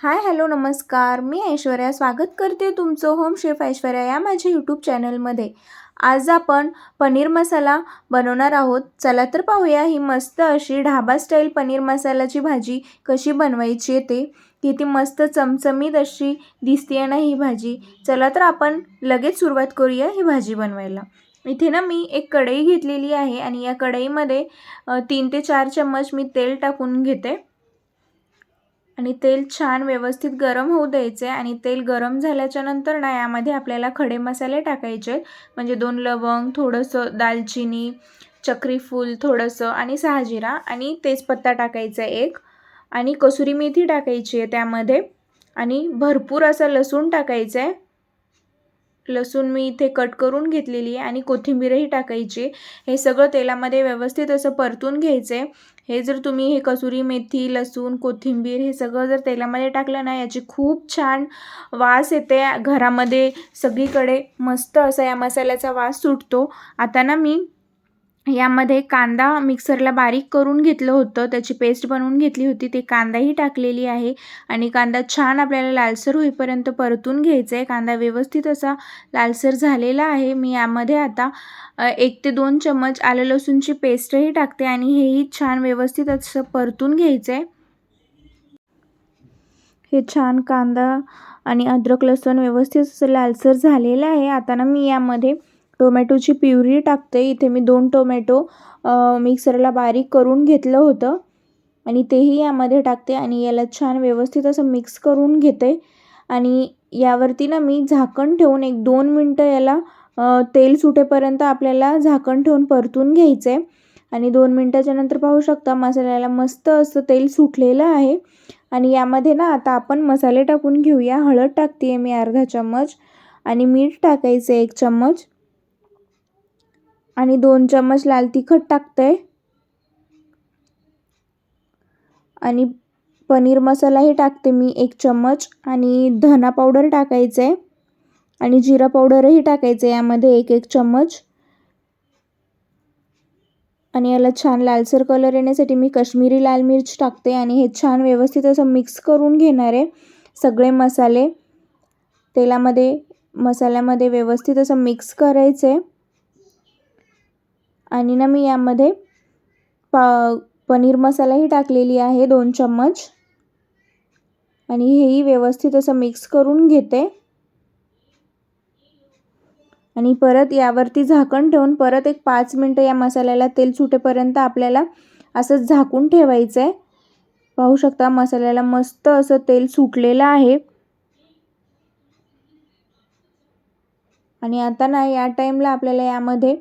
Hi hello नमस्कार. मी ऐश्वर्या. स्वागत करते तुमचं होम शेफ ऐश्वर्या या माझ्या यूट्यूब चॅनलमध्ये. आज आपण पनीर मसाला बनवणार आहोत. चला तर पाहूया ही मस्त अशी ढाबा स्टाईल पनीर मसाल्याची भाजी कशी बनवायची आहे ते. किती मस्त चमचमीत अशी दिसते ना ही भाजी. चला तर आपण लगेच सुरुवात करूया ही भाजी बनवायला. इथे ना मी एक कढई घेतलेली आहे आणि या कढईमध्ये तीन ते चार चम्मच मी तेल टाकून घेते. आणि तेल छान व्यवस्थित गरम होऊ द्यायचे आणि तेल गरम झाल्याच्यानंतर ना यामध्ये आपल्याला खडे मसाले टाकायचे आहेत. म्हणजे दोन लवंग थोडंसं दालचिनी चक्रीफूल थोडंसं आणि सहाजिरा आणि तेजपत्ता टाकायचा आहे एक. आणि कसुरी मेथी टाकायची आहे त्यामध्ये. आणि भरपूर असं लसूण टाकायचं आहे. लसूण मी इथे कट करून घेतलेली आहे आणि कोथिंबीरही टाकायची हे सगळं तेलामध्ये व्यवस्थित असं परतून घ्यायचं आहे हे जर तुम्ही हे कसुरी मेथी लसूण कोथिंबीर हे सगळं जर तेलामध्ये टाकलं ना याची खूप छान वास येते. घरामध्ये सगळीकडे मस्त असा या मसाल्याचा वास सुटतो. आता ना मी यामध्ये कांदा मिक्सरला बारीक करून घेतलं होतं. त्याची पेस्ट बनवून घेतली होती. ते कांदाही टाकलेली आहे आणि कांदा छान आपल्याला लालसर होईपर्यंत परतून घ्यायचा आहे कांदा व्यवस्थित असा लालसर झालेला आहे. मी यामध्ये आता एक ते दोन चम्मच आलं लसूणची पेस्टही टाकते आणि हेही छान व्यवस्थित असं परतून घ्यायचं आहे हे छान कांदा आणि अद्रक लसूण व्यवस्थित असं लालसर झालेलं आहे. आता ना मी यामध्ये टोमॅटोची प्युरी टाकते. इथे मी दोन टोमॅटो मिक्सरला बारीक करून घेतलं होतं. आणि तेही यामध्ये टाकते आणि याला छान व्यवस्थित असं मिक्स करून घेते. आणि यावरती ना मी झाकण ठेवून एक दोन मिनटं याला तेल सुटेपर्यंत आपल्याला झाकण ठेवून परतून घ्यायचं. आहे आणि दोन मिनटाच्या नंतर पाहू शकता मसाल्याला मस्त असं तेल सुटलेलं आहे. आणि यामध्ये ना आता आपण मसाले टाकून घेऊया. हळद टाकते मी अर्धा चम्मच. आणि मीठ टाकायचं एक चम्मच. आणि दोन चम्मच लाल तिखट टाकते आणि पनीर मसालाही टाकते मी एक चम्मच. आणि धना पावडर टाकायचं आहे आणि जिरा पावडरही टाकायचं आहे यामध्ये एक एक चम्मच. आणि याला छान लालसर कलर येण्यासाठी मी कश्मीरी लाल मिर्च टाकते आणि हे छान व्यवस्थित असं मिक्स करून घेणार आहे सगळे मसाले. तेलामध्ये मसाल्यामध्ये व्यवस्थित असं मिक्स करायचं आहे आणि ना मी यामध्ये पा पनीर मसालाही टाकलेली आहे दोन चम्मच. आणि हेही व्यवस्थित असं मिक्स करून घेते. आणि परत यावरती झाकण ठेवून परत एक पाच मिनटं या मसाल्याला तेल सुटेपर्यंत आपल्याला असंच झाकून ठेवायचं आहे पाहू शकता मसाल्याला मस्त असं तेल सुटलेलं आहे. आणि आता ना या टाईमला आपल्याला यामध्ये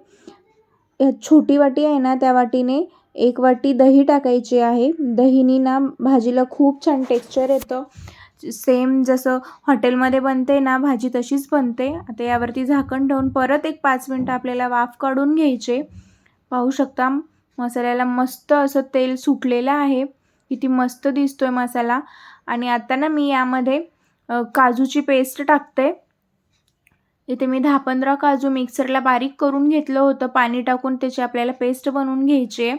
छोटी वाटी आहे ना त्या वाटीने. एक वाटी दही टाकायची आहे. दहीनी ना भाजीला खूप छान टेक्स्चर येतं. सेम जसं हॉटेलमध्ये बनते ना भाजी तशीच बनते. आता यावरती झाकण ठेवून परत एक पाच मिनटं आपल्याला वाफ काढून घ्यायचे. पाहू शकता मसाल्याला मस्त असं तेल सुटलेलं आहे. किती मस्त दिसतोय मसाला. आणि आता ना मी यामध्ये काजूची पेस्ट टाकते. इथे मी दहा पंधरा काजू मिक्सरला बारीक करून घेतलं होतं. पाणी टाकून त्याची आपल्याला पेस्ट बनवून घ्यायची आहे.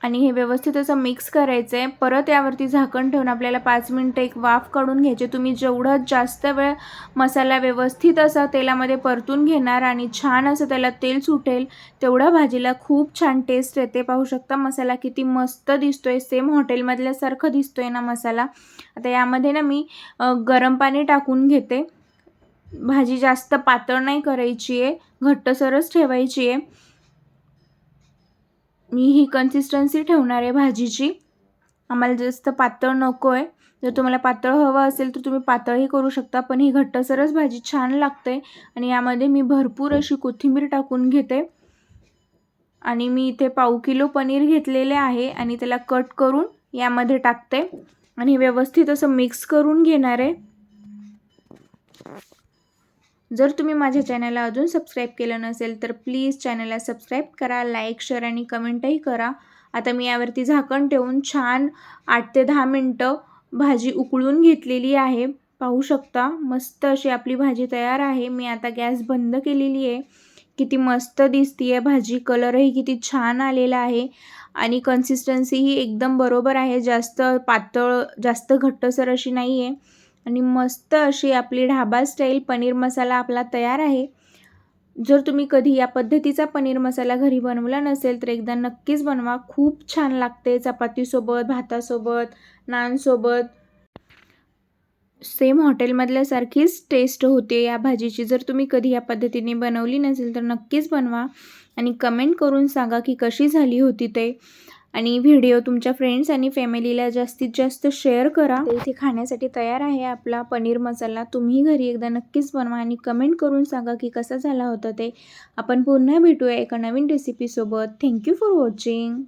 आणि हे व्यवस्थित असं मिक्स करायचं आहे परत यावरती झाकण ठेवून आपल्याला पाच मिनटं एक वाफ काढून घ्यायचे तुम्ही जेवढं जास्त वेळ मसाला व्यवस्थित असा तेलामध्ये परतून घेणार आणि छान असं त्याला तेल सुटेल तेवढ्या भाजीला खूप छान टेस्ट येते. पाहू शकता मसाला किती मस्त दिसतो आहे सेम हॉटेलमधल्यासारखं दिसतो आहे ना मसाला. आता यामध्ये ना मी गरम पाणी टाकून घेते. भाजी जास्त पातळ नाही करायची आहे घट्टसरच ठेवायची आहे मी ही कन्सिस्टन्सी ठेवणार आहे भाजीची. आम्हाला जास्त पातळ नको आहे जर तुम्हाला पातळ हवं असेल तर तुम्ही पातळही करू शकता पण ही घट्टसरच भाजी छान लागते आणि यामध्ये मी भरपूर अशी कोथिंबीर टाकून घेते. आणि मी इथे पाव किलो पनीर घेतलेले आहे आणि त्याला कट करून यामध्ये टाकते. आणि व्यवस्थित असं मिक्स करून घेणार आहे. जर तुम्ही माझ्या चॅनलला अजून सबस्क्राईब केलं नसेल तर प्लीज चॅनलला सबस्क्राईब करा लाईक शेअर आणि कमेंटही करा. आता मी यावरती झाकण ठेवून छान आठ ते दहा मिनटं भाजी उकळून घेतलेली आहे. पाहू शकता मस्त अशी आपली भाजी तयार आहे. मी आता गॅस बंद केलेली आहे. किती मस्त दिसतीये भाजी. कलरही किती छान आलेला आहे. आणि कन्सिस्टन्सीही एकदम बरोबर आहे. जास्त पातळ जास्त घट्टसर अशी नाही आहे आणि मस्त अशी आपली ढाबा स्टाईल पनीर मसाला आपला तयार आहे. जर तुम्ही कधी या पद्धतीचा पनीर मसाला घरी बनवला नसेल तर एकदा नक्कीच बनवा. खूप छान लागते चपातीसोबत भातासोबत नानसोबत. सेम हॉटेलमधल्यासारखीच टेस्ट होते या भाजीची. जर तुम्ही कधी या पद्धतीने बनवली नसेल तर नक्कीच बनवा. आणि कमेंट करून सांगा की कशी झाली होती ते. आणि व्हिडिओ तुमच्या फ्रेंड्स आणि फॅमिलीला जास्तीत जास्त शेअर करा. इथे खाण्यासाठी तयार आहे आपला पनीर मसाला. तुम्ही घरी एकदा नक्कीच बनवा आणि कमेंट करून सांगा की कसा झाला होता ते. आपण पुन्हा भेटूया एका नवीन रेसिपीसोबत थँक्यू फॉर वॉचिंग